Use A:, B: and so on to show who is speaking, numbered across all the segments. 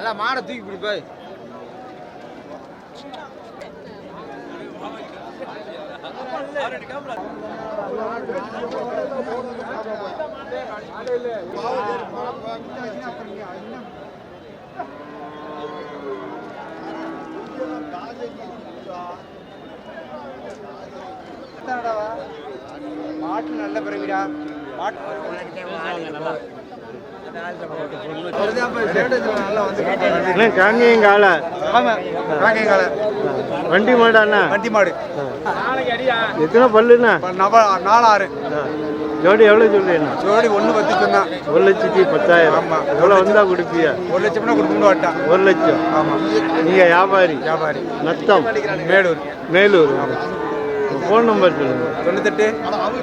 A: நல்லா மாடை தூக்கி பிடிப்பா மாட்டு நல்ல பிறவிடா.
B: என்ன காங்கேயம் காலை
A: காக்கைங்கால
B: வண்டி மாடாண்ணா.
A: வண்டி மாடு.
B: எத்தனை பல்லுண்ணா?
A: நவ நாலாறு.
B: ஆ. ஜோடி எவ்வளோ சொல்றீங்கண்ணா?
A: ஜோடி ஒன்று பத்து சொன்னா.
B: ஒரு லட்சத்தி பத்தாயிரம்.
A: ஆமா.
B: எவ்வளோ வந்தா கொடுப்பியா
A: ஒரு லட்சம்னா கொடுக்க மாட்டான்
B: ஒரு லட்சம்.
A: ஆமாம்
B: நீங்க வியாபாரி?
A: வியாபாரி.
B: நத்தம்?
A: மேலூர்.
B: மேலூர். ஃபோன் நம்பர் சொல்லுங்க.
A: தொண்ணூத்தெட்டு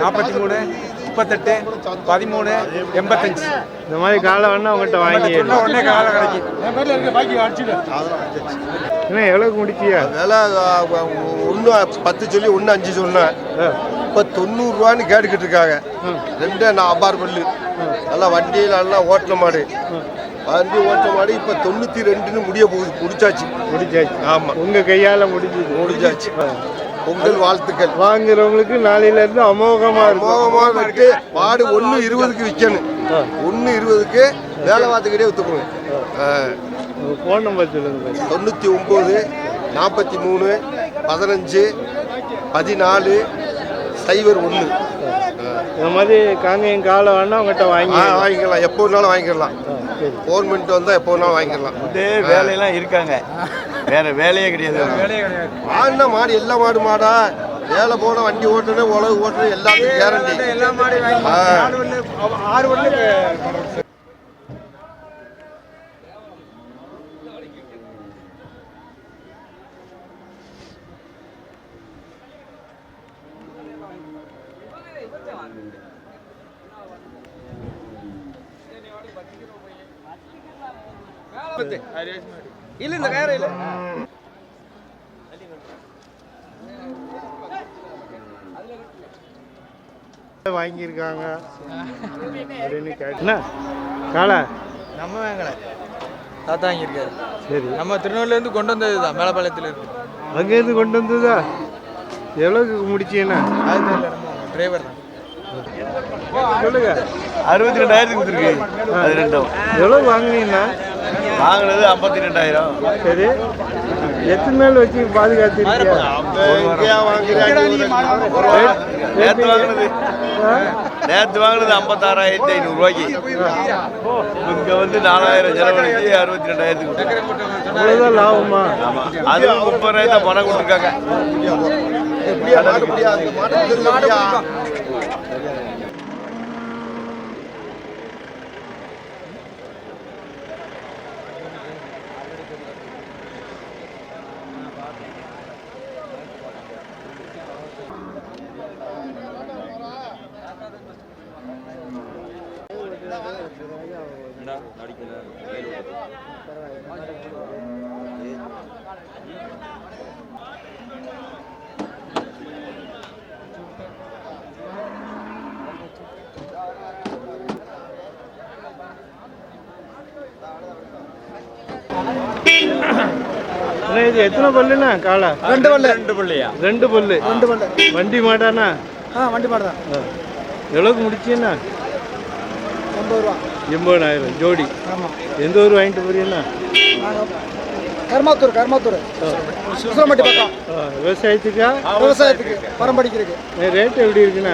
A: நாற்பத்தி மூணு முப்பத்தெட்டு பதிமூணு எண்பத்தஞ்சு.
B: இந்த மாதிரி காலை வேணா உங்கள்கிட்ட வாங்கி
A: உடனே காலை கிடைக்கும்.
B: என்ன எவ்வளோக்கு முடிச்சியா?
C: விலை ஒன்று பத்து சொல்லி ஒன்று அஞ்சு சொன்னேன். இப்போ தொண்ணூறுரூவான்னு கேட்டுக்கிட்டு இருக்காங்க. ரெண்டே நான் அபார் பல்லு. நல்லா வண்டியில் நல்லா ஓட்டின மாடு. வண்டி ஓட்டின மாடு இப்போ தொண்ணூற்றி ரெண்டுன்னு முடிய போகுது. முடிச்சாச்சு.
B: முடிச்சாச்சு.
C: ஆமாம்
B: உங்க கையால முடிஞ்சது.
C: முடிஞ்சாச்சு. பொங்கல் வாழ்த்துக்கள்.
B: வாங்குறவங்களுக்கு நாளையில இருந்து அமோகமா இருக்கும்.
C: மோகமாக விட்டு மாடு ஒன்று இருபதுக்கு விற்கணும் ஒன்று இருபதுக்கு வேலை பார்த்துக்கிட்டே விற்றுக்கணும்
B: ஃபோன் நம்பர் சொல்லுங்க
C: தொண்ணூற்றி ஒம்பது நாற்பத்தி மூணு பதினஞ்சு பதினாலு சைபர் ஒன்று
B: இந்த மாதிரி காங்கேயம் காலை வேணா உங்கள்கிட்ட வாங்கி
C: வாங்கிக்கலாம். எப்போ வேணாலும் வாங்கிக்கலாம். ஃபோன் பண்ணிட்டு வந்தால் எப்போ வேணாலும் வாங்கிக்கலாம்.
D: வேலையெல்லாம் இருக்காங்க. வேற வேலையே கிடையாது.
A: வேலையே கிடையாது.
C: மாடுனா மாடு எல்லா மாடு மாடா. வேலை போன வண்டி ஓட்டுறது உழவு ஓட்டுறது எல்லாத்துக்கும் கேரண்டி
A: எல்லா மாடு ஆறு ஒன்று இல்ல இந்த கயிறு இல்ல
B: வாங்கியிருக்காங்க. அப்படின்னு கேட்டுனா காலை
A: நம்ம வாங்கல. தாத்தா இங்க இருக்காரு
B: சரி.
A: நம்ம திருநெல்வேலில இருந்து கொண்டு வந்தது தான் மேலப்பாளையத்துல இருந்து
B: அங்கேருந்து கொண்டு வந்ததா? எவ்வளோக்கு முடிச்சீங்கன்னா
A: அது டிரைவர் தான்.
B: சொல்லுங்க.
D: அறுபத்தி ரெண்டாயிரத்துக்கு கொடுத்துருக்கு. அது ரெண்டும்
B: எவ்வளோ வாங்குனீங்கன்னா?
D: வாங்கினது ஐம்பத்தி ரெண்டாயிரம்.
B: சரி. எத்தனை நாள் வச்சு
D: நேற்று வாங்கினது நேற்று வாங்கினது ஐம்பத்தாறாயிரத்தி ஐநூறுரூவாய்க்கு இங்கே வந்து நாலாயிரம் செலவழிச்சு அறுபத்தி ரெண்டாயிரத்துக்கு
B: லாபமா?
D: ஆமாம் அதுவும் முப்பது ரூபாய் தான் பணம் கொடுத்துருக்காங்க
B: இது எத்தனை பல்லுண்ணா காலை?
A: ரெண்டு பல்லு. ரெண்டு பல்லையா?
B: ரெண்டு பல்லு.
A: ரெண்டு பல்லு.
B: வண்டி மாட்டாண்ணா
A: ஆ வண்டி மாடு தான்
B: எவ்வளோக்கு முடிச்சீண்ணா
A: எண்பது ரூபா.
B: எண்பதாயிரம். ஜோடி.
A: ஆமாம்
B: எந்த ஊர் வாங்கிட்டு போறீங்கண்ணா
A: கர்மாத்தூர் கர்மாத்தூர். சுசலமட்டி பக்கம்.
B: ஆ, விவசாயத்துக்கா?
A: விவசாயத்துக்கு. பரம்படிக்கு இருக்கு
B: ரேட் எப்படி இருக்குண்ணா?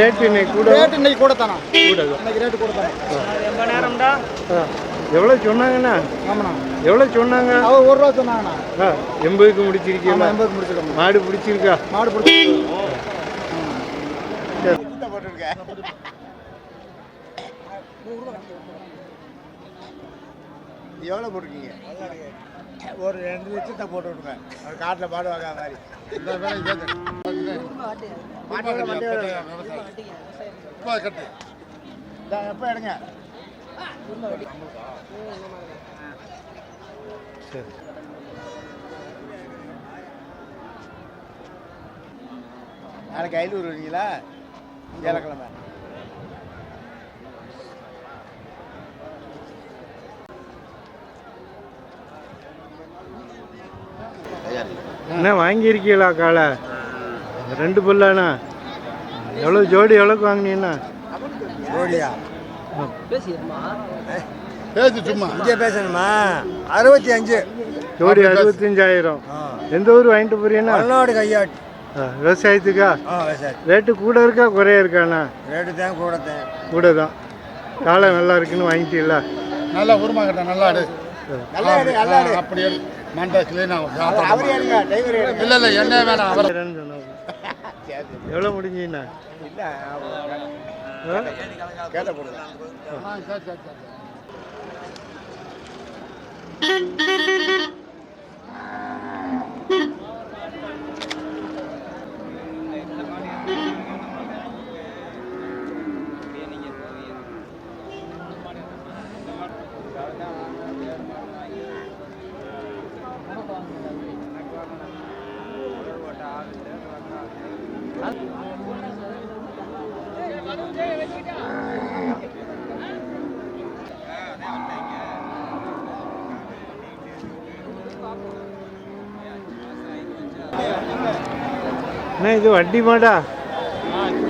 B: ரேட் இன்னைக்கு கூட
A: ரேட் இன்னைக்கு கூட தானா
B: கூட
A: இன்னைக்கு ரேட்டு கூட தானே
B: எவ்வளோ சொன்னாங்கண்ணா?
A: ஆமாண்ணா.
B: எவ்வளோ சொன்னாங்க?
A: அவர் ஒரு ரூபா சொன்னாங்கண்ணா.
B: ஆ, எண்பதுக்கு முடிச்சிருக்கீங்களா?
A: எண்பது முடிச்சிருக்கோம்.
B: மாடு பிடிச்சிருக்கா?
A: மாடு பிடிச்சி
C: எவ்வளோ போட்டிருக்கீங்க?
A: ஒரு ரெண்டு லட்சத்தை போட்டு விடுங்க அவர் காட்டில் மாடு வாங்க மாதிரி. எப்போ எடுங்க?
B: சரி.
E: நாளைக்கு ஐநூறு வருவீங்களா? வியாழக்கிழமை.
B: என்ன வாங்கியிருக்கீங்களா காளை ரெண்டு பல்லாண்ணா. எவ்வளோ ஜோடி எவ்வளோக்கு வாங்கினீங்கண்ணா?
E: ஜோடியா? பேசு சும்மா. இங்கே பேசணுமா? அறுபத்தி அஞ்சு.
B: ஜோடி அறுபத்தஞ்சாயிரம். எந்த ஊர் வாங்கிட்டு போறீங்கண்ணா?
E: பல்லோடு கையாட்டு.
B: விவசாயத்துக்கா? ரேட்டு கூட இருக்கா குறைய இருக்காண்ணா?
E: ரேட்டு தான் கூட தான்.
B: கூட தான். காளை நல்லா இருக்குன்னு வாங்கிட்டீங்களா?
F: நல்லா உருமாங்கட்ட நல்லா ஆடு
E: நல்லா எடு, நல்லா
F: கிளீன் ஆகும் இல்ல இல்ல என்ன வேணாம் அவர்.
B: எவ்வளோ முடிஞ்சீங்கண்ணா
E: இல்லை? கேட்ட போடுங்க
B: அண்ணா இது வண்டி மாடா?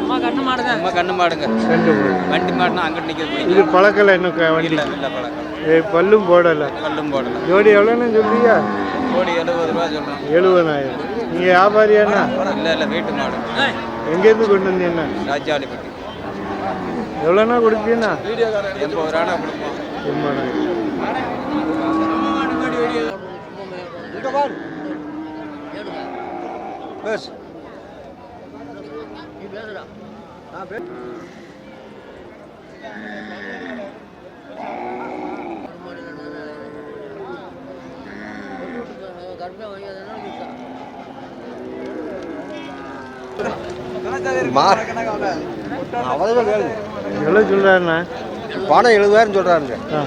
G: அம்மா கண்ணு மாடுங்க. அம்மா கண்ணு மாடுங்க.
B: மாடு.
G: வண்டி மாடுனா அங்கிட்டு நிற்க
B: இது பழக்கல இன்னும் வண்டி?
G: இல்லை இல்லை பழக்கம்
B: ஏ, பல்லும் போடலை.
G: கல்லும் போடல.
B: ஜோடி எவ்வளோன்னு சொல்றீங்க
G: கோடி எழுபது ரூபா சொல்கிறோம்
B: எழுபதாயிரம். நீங்கள் வியாபாரியாண்ணா?
G: இல்லை இல்லை வீட்டு மாடு.
B: எங்கேருந்து கொண்டு வந்தீங்கண்ணா?
G: ராஜாலிப்பட்டி.
B: எவ்வளோண்ணா கொடுப்பீங்கண்ணா?
G: எண்பது ரூபா கொடுப்போம்.
B: எண்பதாயிரம்.
E: பேசு
B: எவ்வளோ சொல்கிறாருண்ணா
H: பணம் எழுபதாயிரம் சொல்கிறாருங்க
B: ஆ.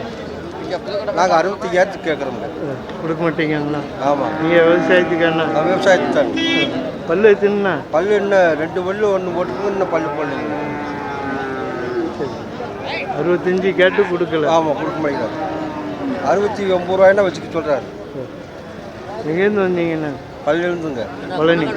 H: நாங்கள் அறுபத்தி ஏழு கேட்குறோங்க
B: கொடுக்க மாட்டீங்கண்ணா
H: ஆமாம்
B: நீங்கள் விவசாயத்துக்காண்ணா
H: நான் விவசாயத்தை
B: பல்லு வச்சுண்ணா
H: பல்லு இன்னும் ரெண்டு பல்லு ஒன்று போட்டுருக்கு இன்னும் பல்லு போடலைங்க
B: அறுபத்தஞ்சு கேட்டு கொடுக்கல.
H: ஆமாம் கொடுக்க மாட்டேங்கிறார். அறுபத்தி ஒம்பது ரூபாய்னா வச்சுக்க சொல்கிறாரு
B: எங்கேருந்து வந்தீங்கண்ணா
H: பல்லு எழுந்துங்க
B: பழனி.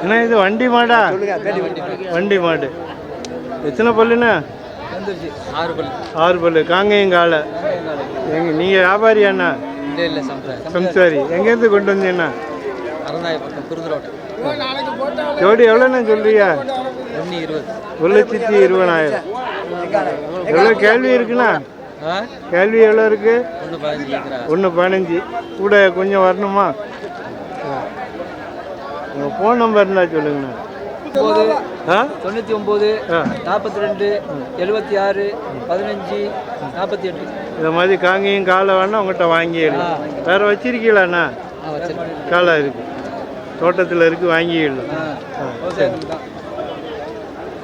B: அண்ணா இது வண்டி மாடா? வண்டி மாடு. எத்தனை பல்லுண்ணா?
G: ஆறு பல்
B: ஆறு பல்லு. காங்கேயம் காலை. எங்க நீங்கள்
G: இல்லை இல்லை சம்பிரதாயம்
B: சம்சாரி. எங்கேருந்து கொண்டு வந்தீங்கண்ணா?
G: அறந்தாய பக்கம் குருதுரோட்டை
B: ஜோடி எவ்வளோண்ணா சொல்றியா
G: ஒன்று இருபது.
B: ஒரு லட்சத்தி இருபதாயிரம். எவ்வளோ கேள்வி இருக்குண்ணா? கேள்வி எவ்வளோ இருக்கு?
G: ஒன்று பதினஞ்சு
B: கூட கொஞ்சம் வரணுமா? உங்கள் ஃபோன் நம்பர் இருந்தால் சொல்லுங்கண்ணா.
G: தொண்ணூற்றி ஒம்பது
B: ஆ.
G: நாற்பத்தி ரெண்டு எழுபத்தி ஆறு பதினஞ்சு நாற்பத்தி எட்டு.
B: இந்த மாதிரி காங்கேயம் காலை வேணா உங்கள்கிட்ட வாங்கிடலாம். வேற வச்சிருக்கீங்களாண்ணா காலை இருக்கு. தோட்டத்தில் இருக்கு வாங்கிடலாம்.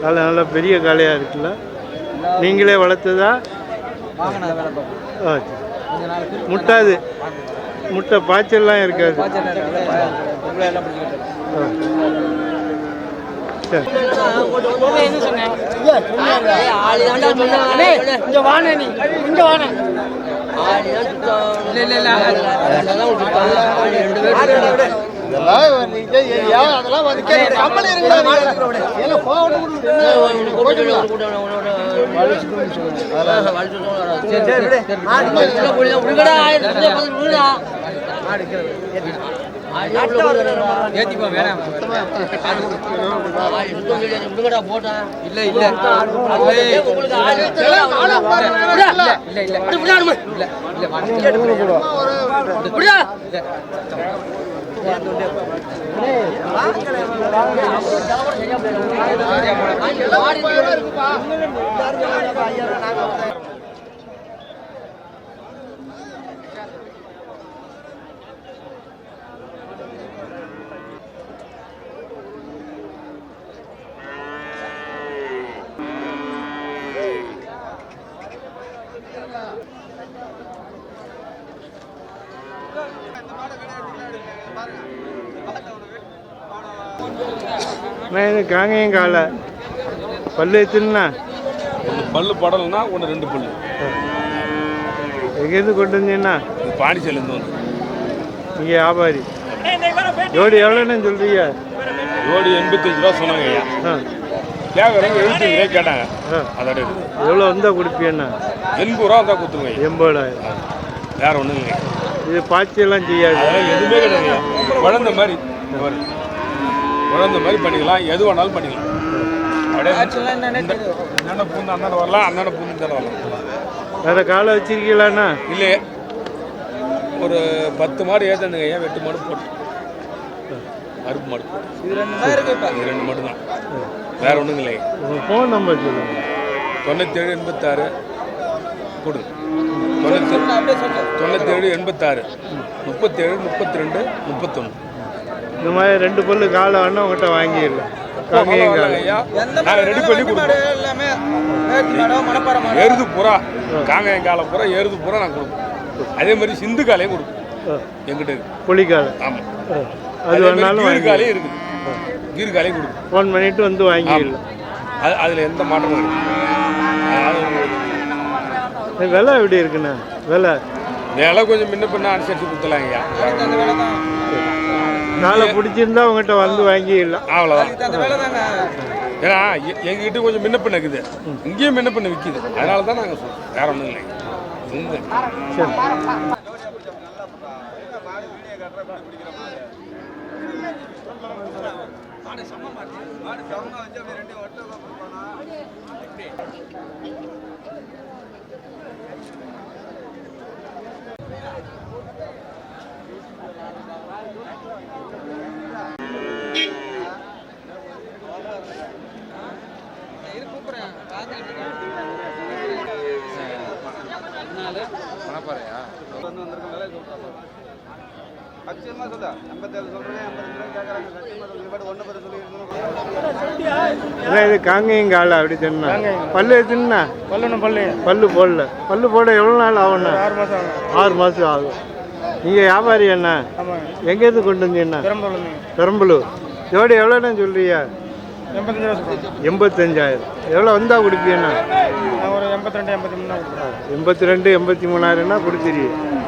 B: காலை நல்லா பெரிய காளையாக இருக்குல்ல? நீங்களே வளர்த்ததா? முட்டாது. முட்டை பாய்ச்சல்லாம் இருக்காது.
G: பாய்ச்சல் உங்களை எல்லாம் பிடிச்சிக்கிட்டு
B: ஆ. சரி
G: இல்லை இல்லை இல்லை.
A: இதெல்லாம் நீங்க ஏன் அதெல்லாம் வந்து கேட்க கம்பெனி
I: ஏத்திப்பா வேணாம் இல்ல இல்ல இல்ல இல்ல
B: நான் இது காங்கேயம் காலை. பல்லு எத்துனா
J: பல்லு படலைன்னா ஒன்று ரெண்டு பல்லு.
B: எங்கேருந்து கொண்டு வந்தீங்கன்னா
J: பாண்டிச்சேரிலேருந்து வந்து
B: நீங்கள் வியாபாரி. ஜோடி எவ்வளோன்னு சொல்கிறீங்க
J: ஜோடி எண்பத்தஞ்சு ரூபா சொன்னாங்க ஐயா.
B: ஆ.
J: கேட்குறவங்க எழுபத்தஞ்சு ரூபாய் கேட்டாங்க.
B: ஆ.
J: அதோட
B: எவ்வளோ வந்தால் கொடுப்பீங்கண்ணா?
J: எண்பது ரூபா தான் கொடுத்துருங்க
B: எண்பதாயிரம்.
J: வேற ஒன்றும் இல்லைங்க
B: இது பாய்ச்செல்லாம் செய்யாது.
J: அதெல்லாம் எதுவுமே கிடையாது குழந்த மாதிரி. இந்த மாதிரி குழந்த மாதிரி பண்ணிக்கலாம். எது வேணாலும் பண்ணிக்கலாம். அப்படியே அந்தாண்ட பூந்து அந்தாண்ட வரலாம் அந்தாண்ட பூந்து இந்தாண்ட வரலாம்.
B: வேறு காலை வச்சிருக்கீங்களாண்ணா
J: இல்லையே. ஒரு பத்து மாடு ஏற்றணுங்க ஐயா எட்டு மாடு போட்டு? அறுப்பு மாடு இது ரெண்டு தான் இருக்கு இது ரெண்டு மாடு தான் வேற ஒன்றும்
B: உங்கள் ஃபோன் நம்பர் சொல்லுங்கள்
J: தொண்ணூத்தேழு எண்பத்தாறு. கொடுங்க தொண்ணூத்தி தொண்ணூத்தேழு எண்பத்தாறு. முப்பத்தேழு முப்பத்தி ரெண்டு முப்பத்தொன்று
B: இந்த மாதிரி ரெண்டு பல்லு காலை வேணா உங்கள்கிட்ட வாங்கிடலாம். காங்கேயம் காலை.
J: நாங்கள் ரெடி பண்ணி கொடுப்போம். எருது புறா. காங்காயம் காலை புறா எருது புறா நாங்கள் கொடுப்போம். அதே மாதிரி சிந்து காலையும் கொடுப்போம். எங்கிட்ட இருக்கு.
B: புலிக்காலை.
J: ஆமாம்
B: அது வேணாலும்
J: கீர்
B: வாங்கி
J: காலையும் இருக்குது. கீர் காலையும் கொடுப்போம்.
B: ஃபோன் பண்ணிட்டு வந்து வாங்கிடலாம்.
J: அது அதில் எந்த மாற்றமும்
B: இது விலை எப்படி இருக்குண்ணா? விலை?
J: விலை கொஞ்சம் முன்ன பின்ன அனுசரித்து கொடுத்துலாம்
B: காலை பிடிச்சிருந்தா உங்கள்கிட்ட வந்து வாங்கிடலாம்.
J: அவ்வளோதான் ஏன்னா எ- எங்ககிட்ட கொஞ்சம் முன்ன பின்ன இருக்குது இங்கேயும் முன்ன பின்ன விற்கிது அதனால தான் நாங்கள் சொல்கிறோம் வேற ஒன்றும் இல்லைங்க இந்த
B: சரி அண்ணா, இது காங்கேயம் காலை அப்படி சொன்னா. பல்லு எத்துனா
A: பல்லுன்னு பல்லு.
B: பல்லு போடல. பல்லு போட எவ்வளோ நாள் ஆகும்ண்ணா?
A: ஆறு மாதம் ஆகும்.
B: ஆறு மாதம் ஆகும். நீங்கள் வியாபாரி அண்ணா
A: ஆமாம்
B: எங்கேருந்து கொண்டு வந்தீங்கண்ணா பெரம்பலூர். ஜோடி எவ்வளோண்ணா
A: சொல்கிறேன்
B: எண்பத்தஞ்சாயிரம். எவ்வளோ வந்தால் கொடுப்பீங்கண்ணா
A: நான் ஒரு எண்பத்தி ரெண்டு எண்பத்தி மூணு கொடுக்குறேன்
B: எண்பத்தி ரெண்டு எண்பத்தி மூணாயிரம்னா கொடுத்துருவீங்க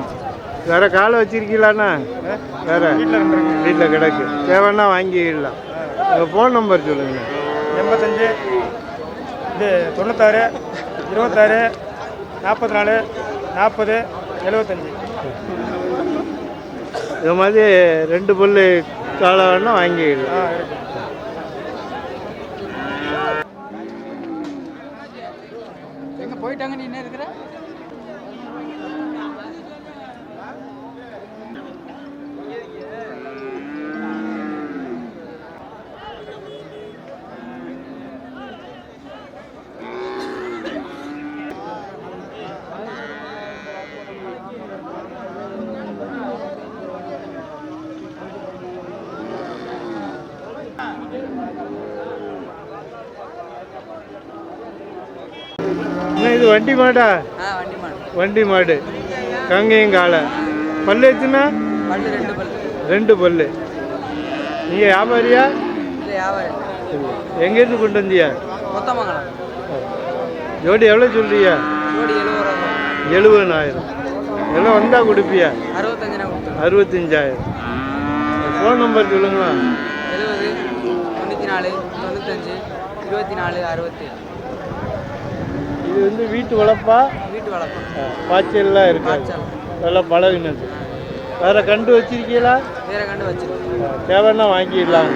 B: வேற காலை வச்சிருக்கீங்களாண்ணா? வேற.
A: வீட்டில்
B: கிடக்கு. தேவைன்னா வாங்கிடலாம். உங்கள் ஃபோன் நம்பர் சொல்லுங்கண்ணா
A: எண்பத்தஞ்சு இது தொண்ணூத்தாறு இருபத்தாறு நாற்பத்தி நாலு நாற்பது எழுபத்தஞ்சு
B: இது மாதிரி ரெண்டு பல்லு காலை வேணா வாங்கிடலாம்.
I: போயிட்டாங்க நீ என்ன
B: இது வண்டி மாடா?
I: வண்டி மாடு.
B: வண்டி மாடு. காங்கேயம் காலை. பல்லு
I: பல்லு ரெண்டு பல்லு.
B: நீங்கள் வியாபாரியா? எங்கேருந்து கொண்டு வந்தியா? ஜோடி எவ்வளோ சொல்றியா எழுபதாயிரம் எல்லாம் வந்தால் கொடுப்பியா? அறுபத்தஞ்சாயிரம். ஃபோன் நம்பர் சொல்லுங்களா
I: எழுபது தொண்ணூற்றி நாலு தொண்ணூத்தஞ்சு இருபத்தி நாலு அறுபத்தி
B: இது வந்து வீட்டு வளர்ப்பா?
I: வீட்டு வளர்ப்போம்
B: ஆ, பாய்ச்சல்லாம்
I: பாய்ச்சல்.
B: நல்லா பழகுனது. வேற கண்டு வச்சிருக்கீங்களா?
I: வேற கண்டு வச்சிருக்கோம்.
B: தேவைன்னா வாங்கிடலாம்